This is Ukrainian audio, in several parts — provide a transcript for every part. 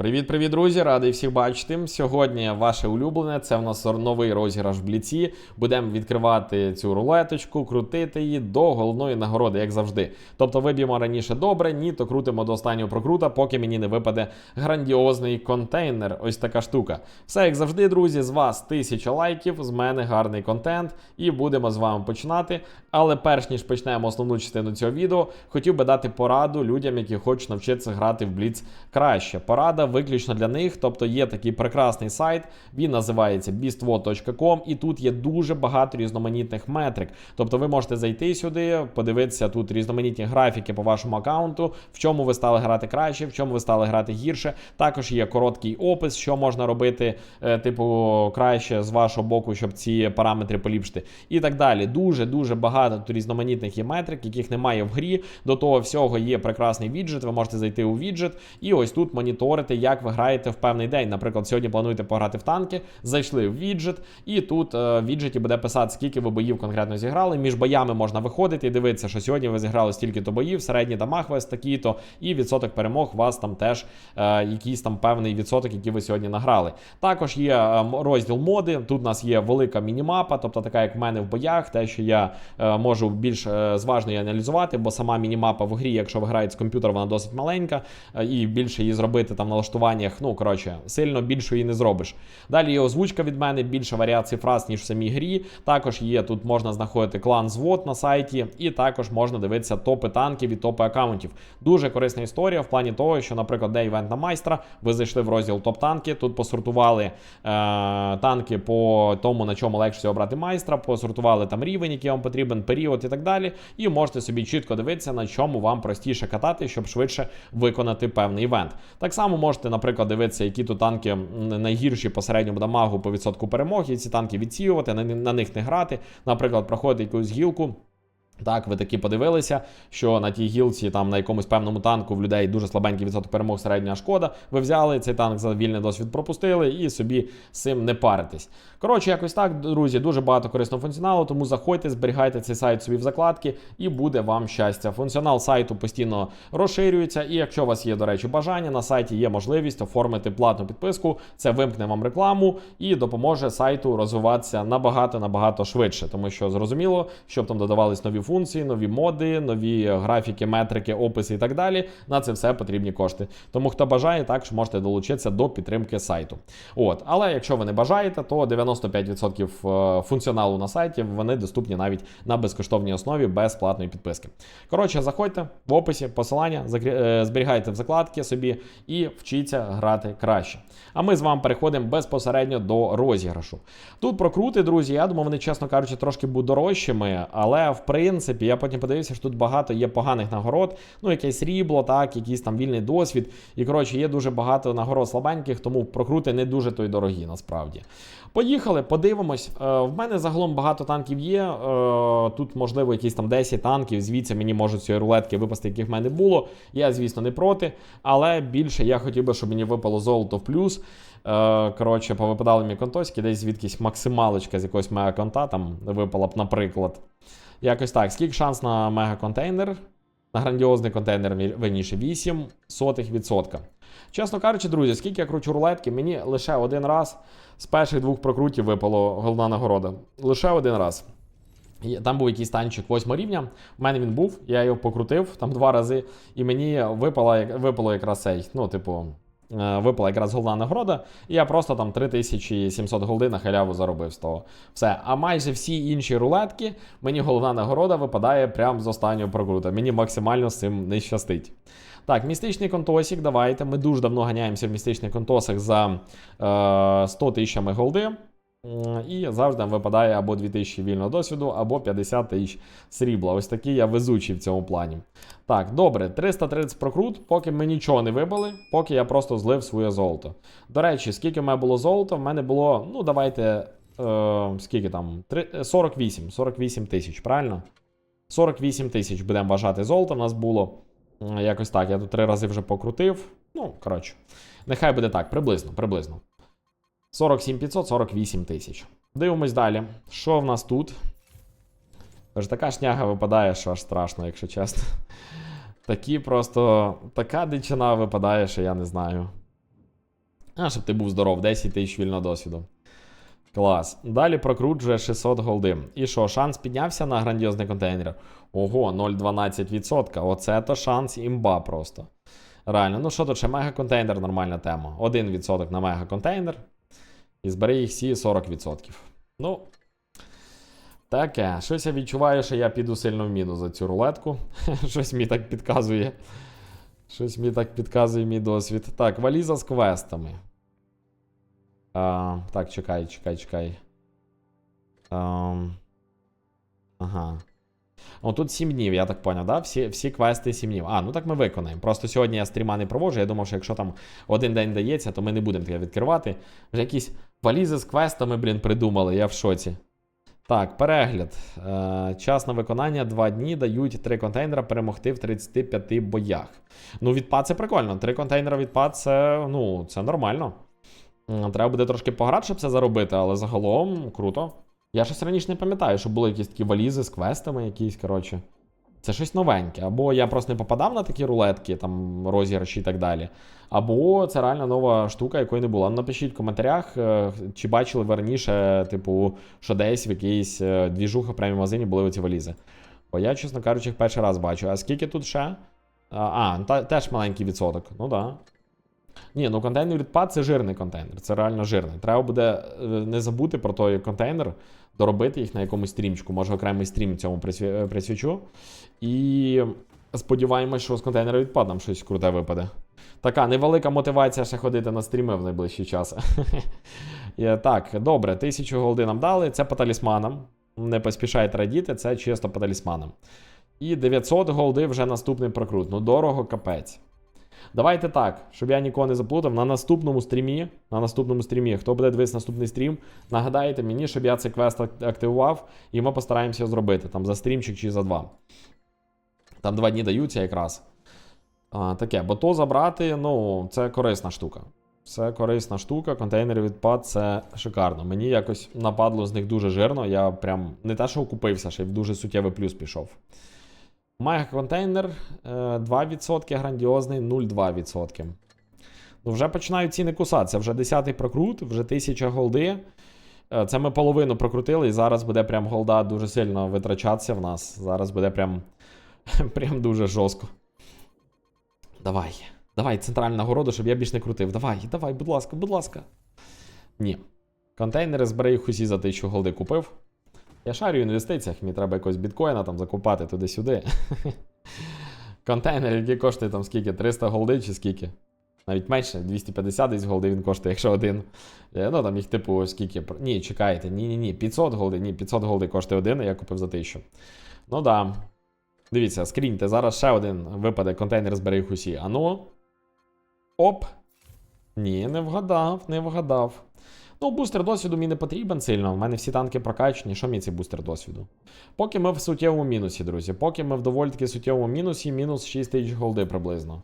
Привіт-привіт, друзі! Радий всіх бачити. Сьогодні ваше улюблене. Це в нас новий розіграш в бліці. Будемо відкривати цю рулеточку, крутити її до головної нагороди, як завжди. Тобто виб'ємо раніше добре, ні, то крутимо до останнього прокрута, поки мені не випаде грандіозний контейнер. Ось така штука. Все як завжди, друзі. З вас тисяча лайків, з мене гарний контент, і будемо з вами починати. Але перш ніж почнемо основну частину цього відео, хотів би дати пораду людям, які хочуть навчитися грати в бліц краще. Порада виключно для них. Тобто є такий прекрасний сайт, він називається beastwo.com, і тут є дуже багато різноманітних метрик. Тобто ви можете зайти сюди, подивитися тут різноманітні графіки по вашому аккаунту, в чому ви стали грати краще, в чому ви стали грати гірше. Також є короткий опис, що можна робити, е, типу, краще з вашого боку, щоб ці параметри поліпшити. І так далі. Дуже дуже багато тут різноманітних є метрик, яких немає в грі. До того всього є прекрасний віджит. Ви можете зайти у віджит і ось тут моніторити, як ви граєте в певний день. Наприклад, сьогодні плануєте пограти в танки, зайшли в віджит, і тут е, в віджиті буде писати, скільки ви боїв конкретно зіграли. Між боями можна виходити і дивитися, що сьогодні ви зіграли стільки-то боїв, середній дамаг вас такий-то, і відсоток перемог у вас там теж е, якийсь там певний відсоток, який ви сьогодні награли. Також є е, розділ моди. Тут у нас є велика мінімапа, тобто така, як в мене в боях, те, що я е, можу більш е, зважно її аналізувати, бо сама мінімапа в грі, якщо ви граєте з комп'ютера, вона досить маленька, е, і більше її зробити там в налаштуваннях. Ну коротше, сильно більше її не зробиш. Далі є озвучка від мене, більше варіацій фраз, ніж в самій грі. Також є тут можна знаходити клан звод на сайті, і також можна дивитися топи танків і топи аккаунтів. Дуже корисна історія в плані того, що, наприклад, де івент на майстра, ви зайшли в розділ топ-танки, тут посортували е, танки по тому, на чому легше всього брати майстра, посортували там рівень, який вам потрібен, період і так далі. І можете собі чітко дивитися, на чому вам простіше катати, щоб швидше виконати певний івент. Так само можете, наприклад, дивитися, які тут танки найгірші по середньому дамагу по відсотку перемоги, і ці танки відсіювати, на, на них не грати. Наприклад, проходити якусь гілку. Так, ви таки подивилися, що на тій гілці, там на якомусь певному танку в людей дуже слабенький відсоток перемог, середня шкода. Ви взяли цей танк за вільний досвід пропустили і собі з цим не паритесь. Коротше, якось так, друзі, дуже багато корисного функціоналу, тому заходьте, зберігайте цей сайт собі в закладки, і буде вам щастя. Функціонал сайту постійно розширюється. І якщо у вас є, до речі, бажання, на сайті є можливість оформити платну підписку. Це вимкне вам рекламу і допоможе сайту розвиватися набагато набагато швидше, тому що зрозуміло, щоб там додавались нові нові моди, нові графіки, метрики, описи і так далі. На це все потрібні кошти. Тому хто бажає, також можете долучитися до підтримки сайту. От, але якщо ви не бажаєте, то 95% е, функціоналу на сайті вони доступні навіть на безкоштовній основі без платної підписки. Коротше, заходьте в описі, посилання, е, зберігайте в закладки собі і вчіться грати краще. А ми з вами переходимо безпосередньо до розіграшу. Тут прокрути, друзі, я думаю, вони, чесно кажучи, трошки будуть дорожчими, але в принципі я потім подивився, що тут багато є поганих нагород. Ну, якесь срібло, так, якийсь там вільний досвід. І коротше, є дуже багато нагород слабеньких, тому прокрути не дуже то й дорогі насправді. Поїхали, подивимось. Е, в мене загалом багато танків є. Е, тут, можливо, якісь там 10 танків. Звідси мені можуть цієї рулетки випасти, яких в мене було. Я, звісно, не проти. Але більше я хотів би, щоб мені випало золото в плюс. Е, коротше, повипадали мені контосики, десь звідкись максималочка з якогось мегаконта там випала б, наприклад. Якось так. Скільки шанс на мегаконтейнер? На грандіозний контейнер винніше 8 сотих відсотка. Чесно кажучи, друзі, скільки я кручу рулетки, мені лише один раз з перших двох прокрутів випало головна нагорода. Лише один раз. Там був якийсь танчик 8 рівня. У мене він був, я його покрутив там два рази, і мені випало, випало якраз цей, ну, типу, випала якраз головна нагорода, і я просто там 3700 голди на халяву заробив з того. Все. А майже всі інші рулетки, мені головна нагорода випадає прямо з останнього прокрута. Мені максимально з цим не щастить. Так, містичний контосик, давайте. Ми дуже давно ганяємося в містичних контосах за е, 100 тисячами голди. І завжди випадає або 2000 вільного досвіду, або 50 тисяч срібла. Ось такий я везучий в цьому плані. Так, добре, 330 прокрут, поки ми нічого не вибили, поки я просто злив своє золото. До речі, скільки в мене було золота? В мене було, ну давайте, е, скільки там? Три- е, 48, 48 тисяч, правильно? 48 тисяч будемо вважати золото. У нас було якось так. Я тут три рази вже покрутив. Ну, коротше, нехай буде так, приблизно, приблизно. 47 500, 48 тисяч. Дивимось далі. Що в нас тут? Аж така шняга випадає, що аж страшно, якщо чесно. Такі просто. Така дичина випадає, що я не знаю. А, щоб ти був здоров, 10 тисяч вільного досвіду. Клас. Далі прокручує 600 голди. І що, шанс піднявся на грандіозний контейнер? Ого, 0,12%. Оце то шанс імба просто. Реально, ну що тут ще мегаконтейнер, нормальна тема. 1% на мегаконтейнер. І збери їх всі 40%. Ну. Таке. Щось я відчуваю, що я піду сильно в мінус за цю рулетку. Щось мені так підказує. Щось мені так підказує мій досвід. Так, валіза з квестами. А, так, чекай, чекай, чекай. Ам, ага. О, тут 7 днів, я так поняв, да? Всі, всі квести 7 днів. А, ну так ми виконаємо. Просто сьогодні я стріма не проводжу. Я думав, що якщо там один день дається, то ми не будемо таке відкривати. Вже якісь валізи з квестами, блін, придумали, я в шоці. Так, перегляд. Е, час на виконання 2 дні дають 3 контейнера перемогти в 35 боях. Ну, відпад це прикольно. 3 контейнера відпад це, ну, це нормально. Треба буде трошки пограти, щоб це заробити, але загалом круто. Я щось раніше не пам'ятаю, що були якісь такі валізи з квестами, якісь, коротше. Це щось новеньке. Або я просто не попадав на такі рулетки, там розіграші і так далі. Або це реально нова штука, якої не було. Ну, Напишіть в коментарях, е, чи бачили ви раніше, типу, що десь в якійсь е, двіжуха преміум магазині були оці валізи. Бо я, чесно кажучи, їх перший раз бачу. А скільки тут ще? А, та, теж маленький відсоток. Ну так. Да. Ні, ну контейнер відпад це жирний контейнер, це реально жирний. Треба буде е, не забути про той контейнер, доробити їх на якомусь стрімчику. Може окремий стрім цьому е, присвячу. І сподіваємось, що з контейнера відпад нам щось круте випаде. Така невелика мотивація ще ходити на стріми в найближчий час. Так, добре, тисячу голди нам дали. Це по талісманам. Не поспішайте радіти, це чисто по талісманам. І 900 голди вже наступний прокрут. Ну, дорого капець. Давайте так, щоб я нікого не заплутав. На наступному стрімі, на наступному стрімі, хто буде дивитися наступний стрім, нагадайте мені, щоб я цей квест активував, і ми постараємося зробити там за стрімчик чи за два. Там два дні даються якраз. А, таке, бо то забрати, ну, це корисна штука. Це корисна штука, контейнери відпад це шикарно. Мені якось нападло з них дуже жирно. Я прям не те, що окупився, ще й в дуже суттєвий плюс пішов. Мега-контейнер е, 2%, грандіозний 0,2%. Ну, вже починають ціни кусатися. Вже 10-й прокрут, вже 1000 голди. Е, Це ми половину прокрутили, і зараз буде прям голда дуже сильно витрачатися в нас. Зараз буде прям, прям дуже жорстко. Давай. Давай, центральну нагороду, щоб я більш не крутив. Давай, давай, будь ласка, будь ласка. Ні. Контейнери збери їх усі за 1000 голди купив. Я шарю в інвестиціях, мені треба якось біткоїна там закупати туди-сюди. Контейнер, який коштує там скільки? 300 голди чи скільки? Навіть менше, 250 десь голди він коштує, якщо один. Е, Ну там їх типу скільки. Ні, чекайте, ні, ні, ні, 500 голди, ні, 500 голди коштує один, а я купив за 1000. Ну да. Дивіться, скріньте, зараз ще один випаде контейнер збери їх усі. Ану. Оп. Ні, не вгадав, не вгадав. Ну, бустер досвіду мені не потрібен сильно. У мене всі танки прокачані. Що мені цей бустер досвіду? Поки ми в суттєвому мінусі, друзі. Поки ми в доволі таки суттєвому мінусі, мінус 6 тисяч голди приблизно.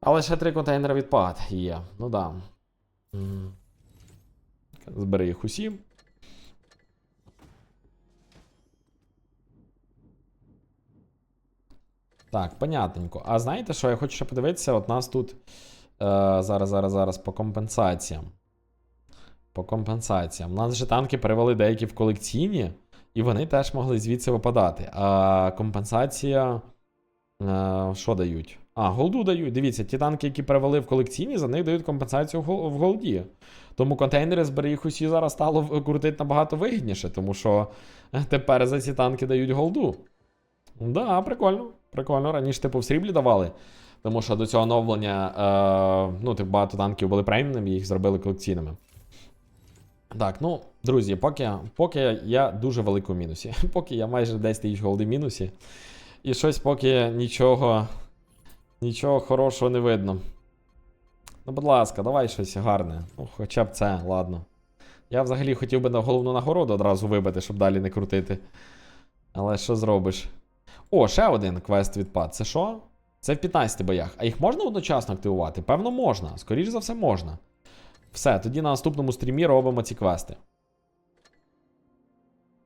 Але ще три контейнери відпад є. Ну да. Збери їх усі. Так, понятненько. А знаєте що? Я хочу ще подивитися, от нас тут. Е, зараз, зараз, зараз по компенсаціям. По компенсаціям. У нас же танки перевели деякі в колекційні, і вони теж могли звідси випадати. А компенсація. Е, що дають? А, голду дають. Дивіться, ті танки, які перевели в колекційні, за них дають компенсацію в голді. Тому контейнери збери їх усі зараз стало крутити набагато вигідніше, тому що тепер за ці танки дають голду. Да, прикольно. Прикольно. Раніше, типу, в сріблі давали. Тому що до цього оновлення, е, ну, типу, багато танків були преміумними, їх зробили колекційними. Так, ну, друзі, поки, поки я дуже великому мінусі. Поки я майже 10 тисяч голди мінусі. І щось поки нічого. Нічого хорошого не видно. Ну, будь ласка, давай щось гарне. Ну, хоча б це, ладно. Я взагалі хотів би на головну нагороду одразу вибити, щоб далі не крутити. Але що зробиш? О, ще один квест відпад. Це що? Це в 15 боях. А їх можна одночасно активувати? Певно, можна. Скоріш за все, можна. Все, тоді на наступному стрімі робимо ці квести.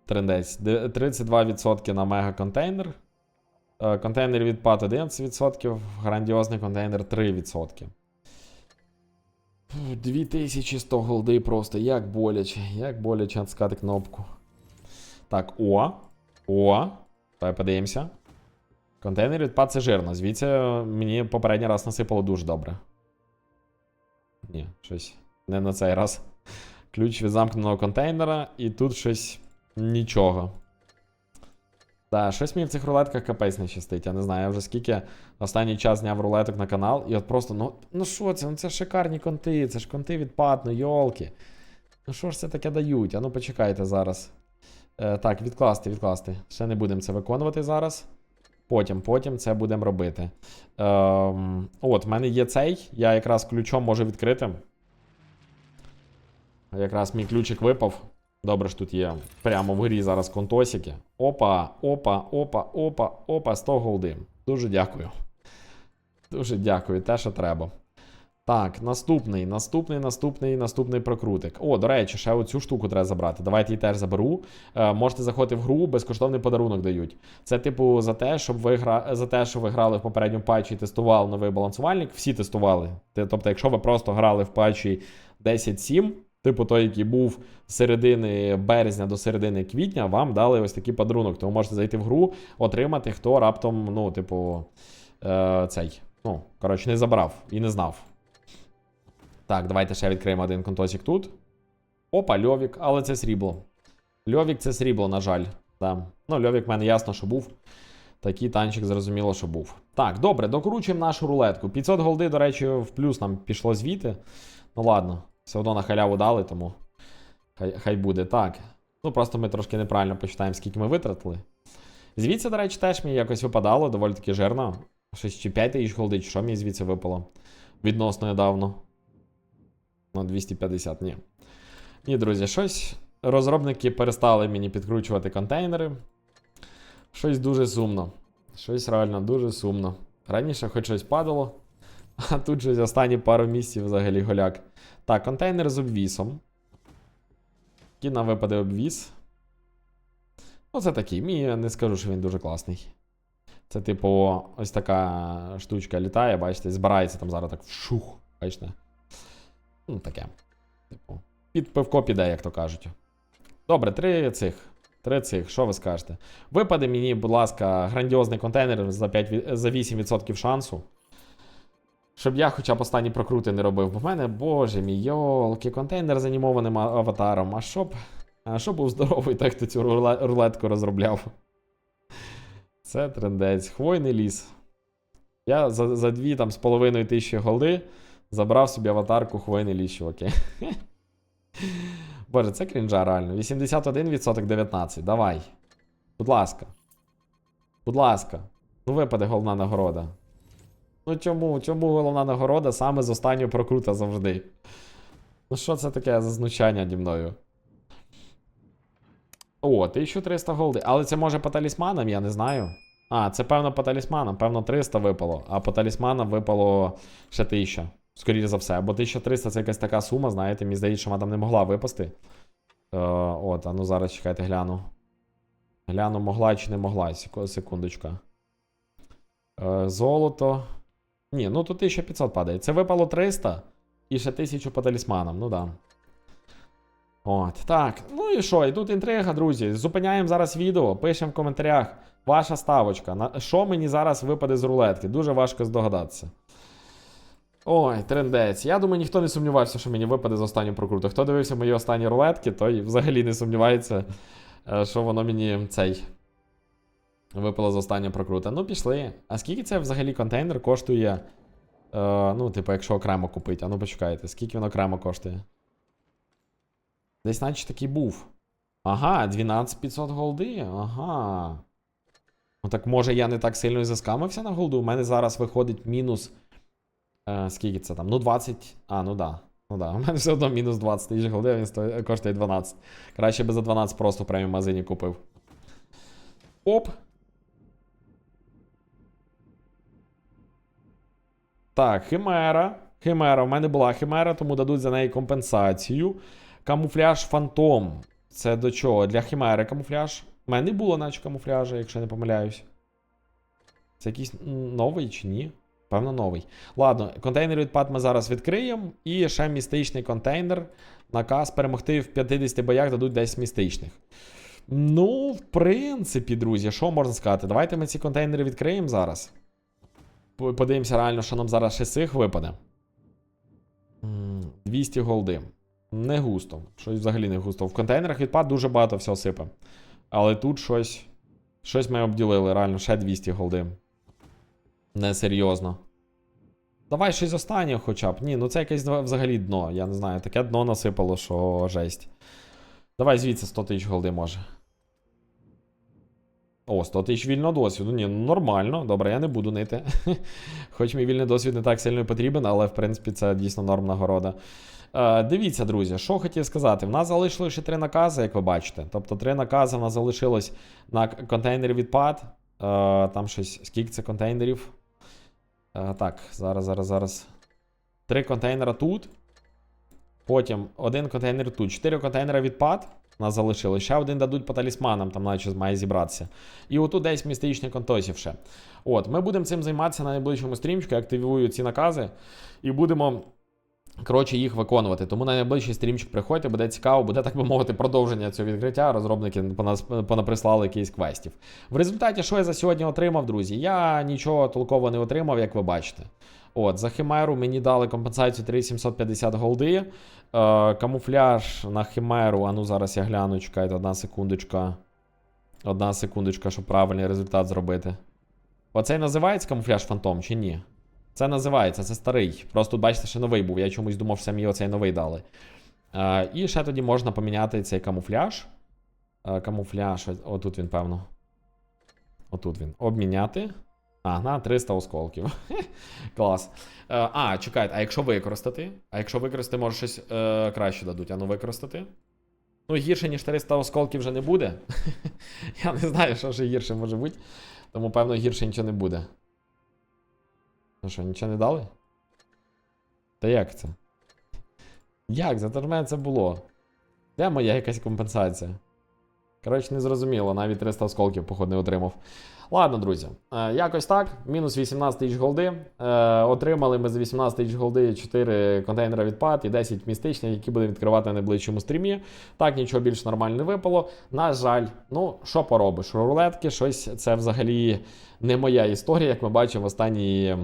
Трендець. 32% на мега-контейнер. Е, Контейнер відпад 11%, грандіозний контейнер 3%. 2100 голди просто, як боляче, як боляче натискати кнопку. Так, о. О. Давай подивимося. Контейнер відпад це жирно. Звідси мені попередній раз насипало дуже добре. Ні, щось не на цей раз. Ключ від замкненого контейнера, і тут щось нічого. Так, щось мені в цих рулетках капець не щастить. Я не знаю, я вже скільки останній час зняв рулеток на канал, і от просто, ну ну що це? Ну це шикарні конти, це ж конти відпад, ну йолки. Ну що ж це таке дають? А ну почекайте зараз. Е, так, відкласти, відкласти. Ще не будемо це виконувати зараз. Потім, потім це будемо робити. Ем, от, в мене є цей. Я якраз ключом можу відкрити. Якраз мій ключик випав. Добре ж тут є прямо в грі зараз контосики. Опа, опа, опа, опа, опа, 100 голди. Дуже дякую. Дуже дякую, те, що треба. Так, наступний, наступний, наступний, наступний прокрутик. О, до речі, ще оцю штуку треба забрати. Давайте її теж заберу. Е, можете заходити в гру, безкоштовний подарунок дають. Це, типу, за те, щоб ви гра... за те, що ви грали в попередньому патчі і тестували новий балансувальник. Всі тестували. Тобто, якщо ви просто грали в патчі 10.7, типу той, який був з середини березня до середини квітня, вам дали ось такий подарунок. Тому можете зайти в гру, отримати, хто раптом, ну, типу, е, цей. Ну, коротше, не забрав і не знав. Так, давайте ще відкриємо один контосик тут. Опа, льовік, але це срібло. Льовік це срібло, на жаль. Да. Ну, льовік в мене ясно, що був. Такий танчик зрозуміло, що був. Так, добре, докручуємо нашу рулетку. 500 голди, до речі, в плюс нам пішло звідти. Ну ладно, все одно на халяву дали, тому хай, хай буде. Так. Ну просто ми трошки неправильно почитаємо, скільки ми витратили. Звідси, до речі, теж мені якось випадало, доволі таки жирно. Щось чи 5 тисяч голди, чи що мені звідси випало. Відносно недавно. На 250, ні. Ні, друзі, щось. Розробники перестали мені підкручувати контейнери. Щось дуже сумно. Щось реально дуже сумно. Раніше хоч щось падало, а тут щось останні пару місяців взагалі голяк. Так, контейнер з обвісом. Нам випаде обвіс. Ну, це такий. Мій я не скажу, що він дуже класний. Це, типу, ось така штучка літає, бачите, збирається там зараз так вшух. Бачите? Ну, таке. Типу. Під пивко піде, як то кажуть. Добре, три цих. Три цих, що ви скажете? Випаде мені, будь ласка, грандіозний контейнер за 5, за 8% шансу. Щоб я хоча б останні прокрути не робив. Бо в мене, боже мій, йолки, контейнер з анімованим аватаром. А щоб. А щоб був здоровий той, хто цю рулетку розробляв. Це трендець. Хвойний ліс. Я за, за дві там з половиною тисячі голди забрав собі аватарку хвойний ліс, чуваки. Боже, це крінжа реально. 81% 19. Давай. Будь ласка. Будь ласка. Ну випаде головна нагорода. Ну чому? Чому головна нагорода саме з останнього прокрута завжди? Ну що це таке за знущання ді мною? О, 1300 голди. Але це може по талісманам, я не знаю. А, це певно по талісманам, певно 300 випало, а по талісманам випало ще 1000. Скоріше за все. Бо 1300 це якась така сума, знаєте, мені здається, що вона там не могла випасти. Е, от, а ну зараз чекайте, гляну. Гляну, могла чи не могла. Секундочка. Е, золото. Ні, ну тут 1500 падає. Це випало 300 і ще 1000 по талісманам, ну да. От, так. Ну і що? І тут інтрига, друзі. Зупиняємо зараз відео, пишемо в коментарях. Ваша ставочка. На що мені зараз випаде з рулетки? Дуже важко здогадатися. Ой, трендець. Я думаю, ніхто не сумнівався, що мені випаде з останнього прокруту. Хто дивився мої останні рулетки, той взагалі не сумнівається, е, що воно мені цей. Випало з останнього прокрута. Ну, пішли. А скільки це взагалі контейнер коштує? Е, ну, типу, якщо окремо купити. А ну почекайте, скільки він окремо коштує? Десь наче такий був. Ага, 12500 голди. Ага. Ну так може я не так сильно і заскамився на голду. У мене зараз виходить мінус. Е, скільки це там? Ну, 20. А, ну да. Ну да. У мене все одно мінус 20 тисяч голди, а він сто... коштує 12. Краще би за 12 просто в преміум магазині купив. Оп. Так, химера. Химера. У мене була химера, тому дадуть за неї компенсацію. Камуфляж Фантом. Це до чого? Для химери камуфляж. У мене не було, наче камуфляжа, якщо не помиляюсь. Це якийсь новий чи ні? Певно, новий. Ладно, контейнер відпад ми зараз відкриємо. І ще містичний контейнер. Наказ перемогти в 50 боях дадуть 10 містичних. Ну, в принципі, друзі, що можна сказати? Давайте ми ці контейнери відкриємо зараз. Подивимося реально, що нам зараз ще цих випаде. 200 голди. Не густо. Щось взагалі не густо. В контейнерах відпад дуже багато всього сипе. Але тут щось. Щось ми обділили, реально, ще 200 голди. Несерйозно. Давай щось останнє хоча б. Ні, ну це якесь взагалі дно. Я не знаю, таке дно насипало, що жесть. Давай звідси 100 тисяч голди може. О, 100 тисяч вільного досвіду. Ні, ну нормально. Добре, я не буду нити. Хоч мій вільний досвід не так сильно потрібен, але в принципі це дійсно норм нагорода. Е, дивіться, друзі, що хотів сказати. В нас залишилось ще три накази, як ви бачите. Тобто три накази в нас залишилось на контейнер відпад. Е, там щось, скільки це контейнерів? Е, так, зараз, зараз, зараз. Три контейнера тут. Потім один контейнер тут. Чотири контейнера відпад. Нас залишилось. Ще один дадуть по талісманам, там наче має зібратися. І отут десь містичних контосів ще. От, ми будемо цим займатися на найближчому стрімчику. Я активую ці накази і будемо. Коротше, їх виконувати. Тому на найближчий стрімчик приходьте, буде цікаво, буде, так би мовити, продовження цього відкриття. Розробники понаприслали якісь квестів. В результаті, що я за сьогодні отримав, друзі? Я нічого толково не отримав, як ви бачите. От, за химеру мені дали компенсацію 3750 голди. Е, камуфляж на химеру. А ну зараз я гляну, чекайте, одна секундочка. Одна секундочка, щоб правильний результат зробити. Оцей називається камуфляж фантом чи ні? Це називається, це старий. Просто бачите, ще новий був. Я чомусь думав, що самі оцей новий дали. Е, і ще тоді можна поміняти цей камуфляж. Е, камуфляж, отут він, певно. Отут він. Обміняти. А, на 300 осколків. Клас. Е, а, чекайте, а якщо використати? А якщо використати, може щось е, краще дадуть. А ну використати? Ну, гірше, ніж 300 осколків вже не буде. Я не знаю, що ще гірше може бути. Тому, певно, гірше нічого не буде. Ну що, нічого не дали? Та як це? Як? За мене це було? Де моя якась компенсація? Коротше, не зрозуміло, навіть 300 осколків, походу, не отримав. Ладно, друзі, е, якось так. Мінус 18 тисяч голди. Е, отримали ми за 18 тисяч голди 4 контейнери відпад і 10 містичних, які будемо відкривати на найближчому стрімі. Так, нічого більш нормально не випало. На жаль, ну що поробиш? Рулетки, щось це взагалі не моя історія, як ми бачимо в останні.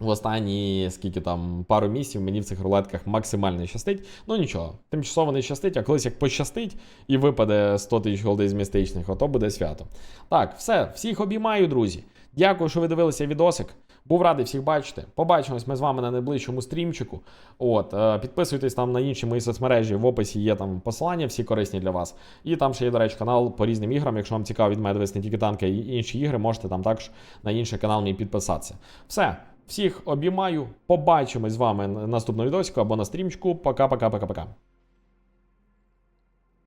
В останні скільки там пару місяців мені в цих рулетках максимально щастить. Ну нічого, тимчасово не щастить, а колись як пощастить і випаде 100 тисяч голди з містичних, ото буде свято. Так, все, всіх обіймаю, друзі. Дякую, що ви дивилися відосик. Був радий всіх бачити. Побачимось ми з вами на найближчому стрімчику. От, е, підписуйтесь там на інші мої соцмережі. В описі є там посилання, всі корисні для вас. І там ще є, до речі, канал по різним іграм. Якщо вам цікаво від мене дивитися не тільки танки, й інші ігри, можете там також на інший канал мій підписатися. Все. Всіх обіймаю. Побачимось з вами на наступному відосику або на стрімчику. Пока-пока-пока-пока.